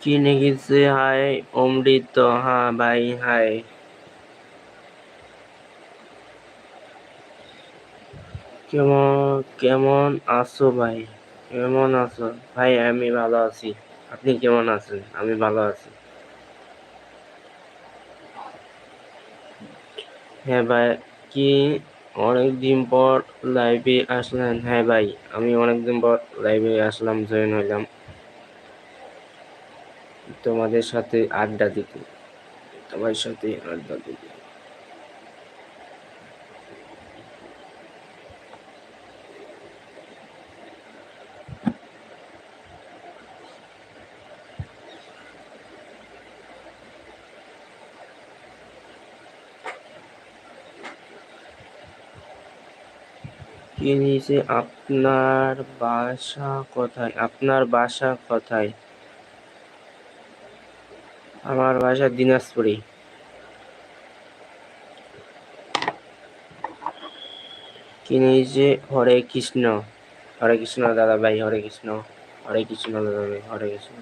চিনে গেছে হাই অমৃত হ্যাঁ ভাই হাই কেমন কেমন আছো ভাই কেমন আছো ভাই আমি ভালো আছি আপনি কেমন আছেন আমি ভালো আছি হ্যাঁ ভাই কি অনেকদিন পর লাইভে আসলেন হ্যাঁ ভাই আমি অনেকদিন পর লাইভে আসলাম জয়েন হইলাম তোমাদের সাথে আড্ডা দিতে, তোমার সাথে আড্ডা দিতে। কি আপনার বাসা কোথায়? আপনার বাসা কোথায়? আমার বাসা দিনাজপুরে কি নিচে হরে কৃষ্ণ হরে কৃষ্ণ দাদা ভাই হরে কৃষ্ণ হরে কৃষ্ণ দাদা ভাই হরে কৃষ্ণ।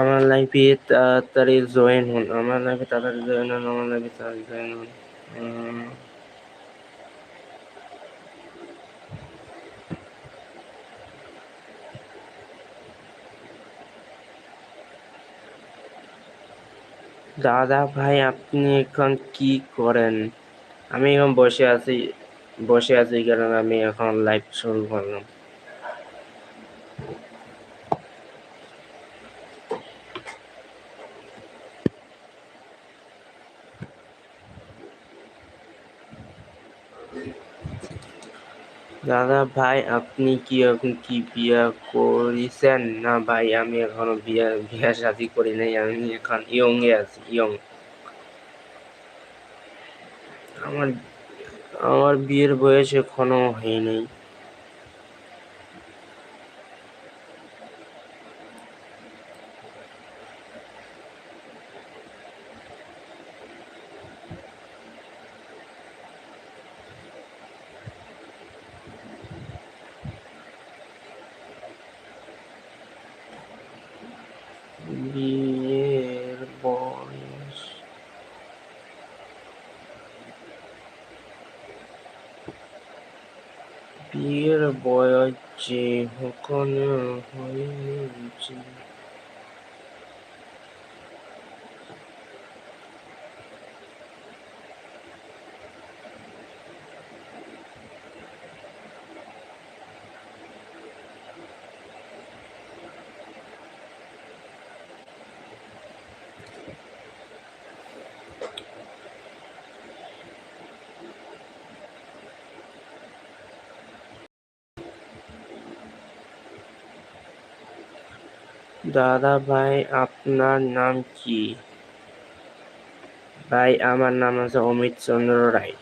আমার লাইফে তাড়াতাড়ি জয়েন হন আমার লাইফে তাড়াতাড়ি জয়েন হন আমার লাইফে তাড়াতাড়ি জয়েন হন দাদা ভাই, আপনি এখন কি করেন? আমি এখন বসে আছি বসে আছি কারণ আমি এখন লাইভ শুরু করলাম। দাদা ভাই, আপনি কি এখন কি বিয়া করেছেন? না ভাই, আমি এখনও বিয়া বিয়া শাদি করি নাই, আমি এখন ইয়ং এ আছি ইয়ং আমার আমার বিয়ের বয়স এখনও হয়নি বয়স বিয়ের বয়স যে এখনও হয়েছে দাদা ভাই আপনার নাম কি? ভাই, আমার নাম আছে অমিত চন্দ্র রায়।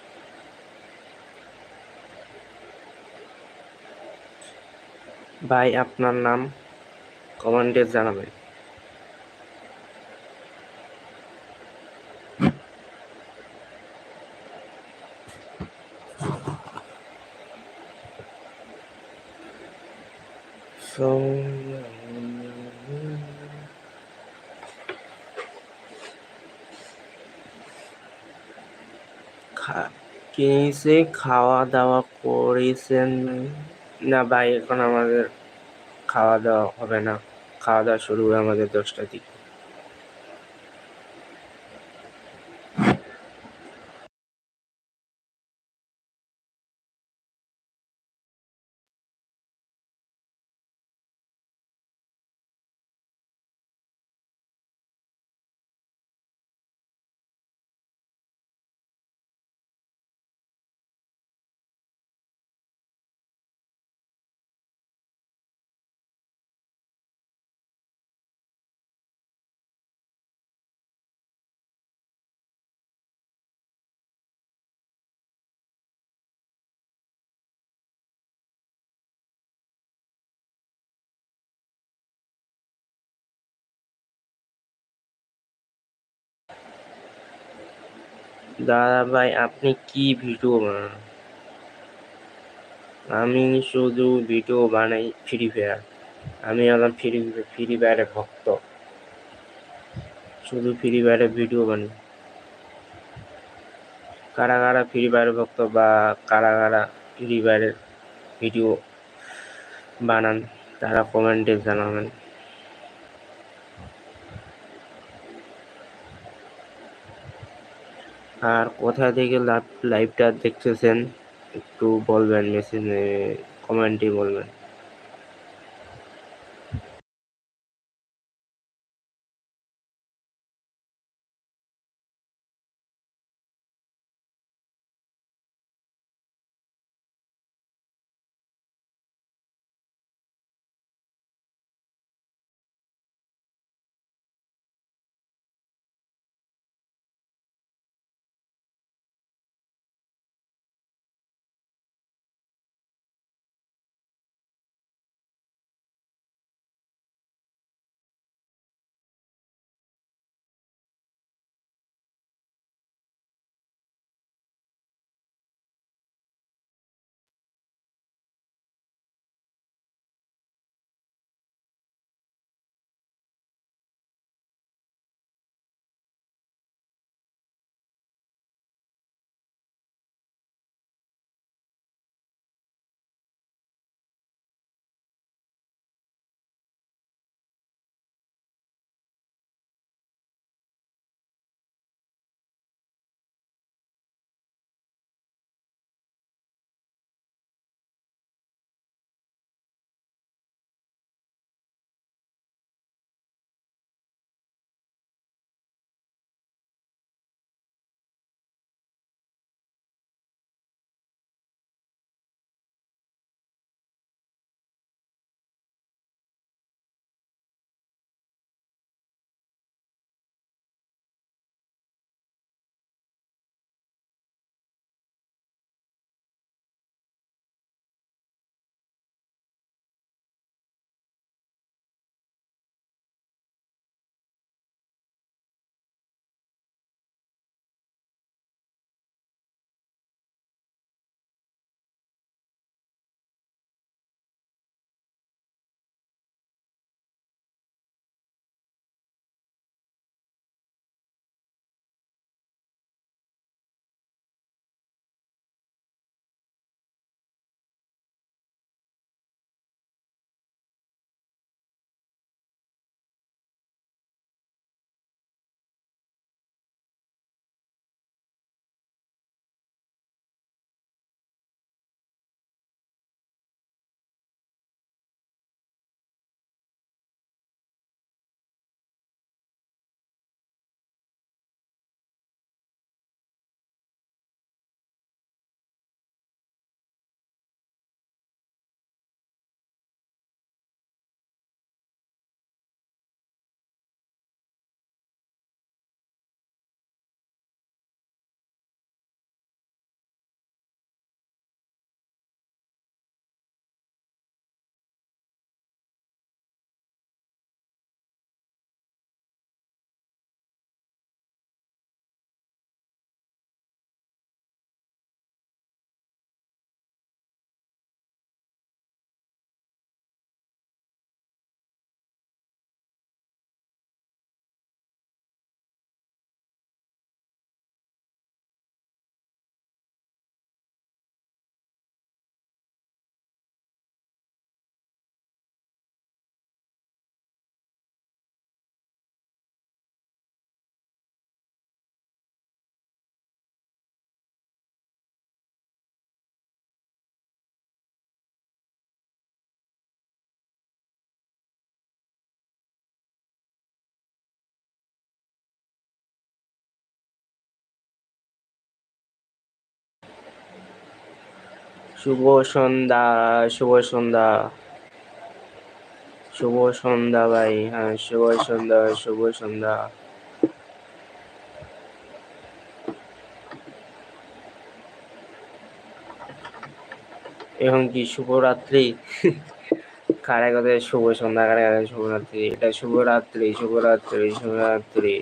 ভাই, আপনার নাম কমেন্টে জানাবেন। কিনেছে খাওয়া দাওয়া করেছেন না ভাই? এখন আমাদের খাওয়া দাওয়া হবে না। খাওয়া দাওয়া শুরু হবে আমাদের দশটার দিকে। দাদা ভাই আপনি কি ভিডিও বানান? আমি শুধু ভিডিও বানাই ফ্রি ফায়ার আমি এখন ফ্রি ফ্রি ফায়ারের ভক্ত। শুধু ফ্রি ফায়ারের ভিডিও বানাই। কারা কারা ফ্রি ফায়ারের ভক্ত বা কারা কারা ফ্রি ফায়ারের ভিডিও বানান, তারা কমেন্টে জানাবেন। আর কোথা থেকে লাইভ লাইভটা দেখতেছেন একটু বলবেন মেসেজে কমেন্টে বলবেন। শুভ সন্ধ্যা শুভ সন্ধ্যা। শুভ সন্ধ্যা ভাই হ্যাঁ শুভ সন্ধ্যা শুভ সন্ধ্যা। এখন কি শুভরাত্রি? কারে কথা শুভ সন্ধ্যা কারে শুভরাত্রি? এটা শুভরাত্রি শুভরাত্রি শুভরাত্রি।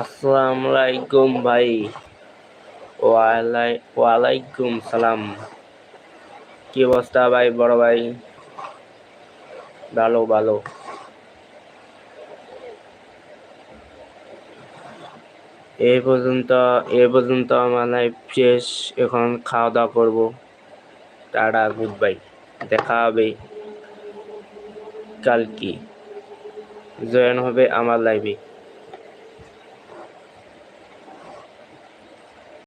আসসালামু আলাইকুম ভাই। ওয়ালাই ওয়ালাইকুম সালাম। কি অবস্থা ভাই, বড় ভাই? ভালো ভালো। এই পর্যন্ত এই পর্যন্ত আমার লাইফ শেষ। এখন খাওয়া দাওয়া করব। টাটা গুড বাই দেখা হবে কালকে। জয়েন হবে আমার লাইভে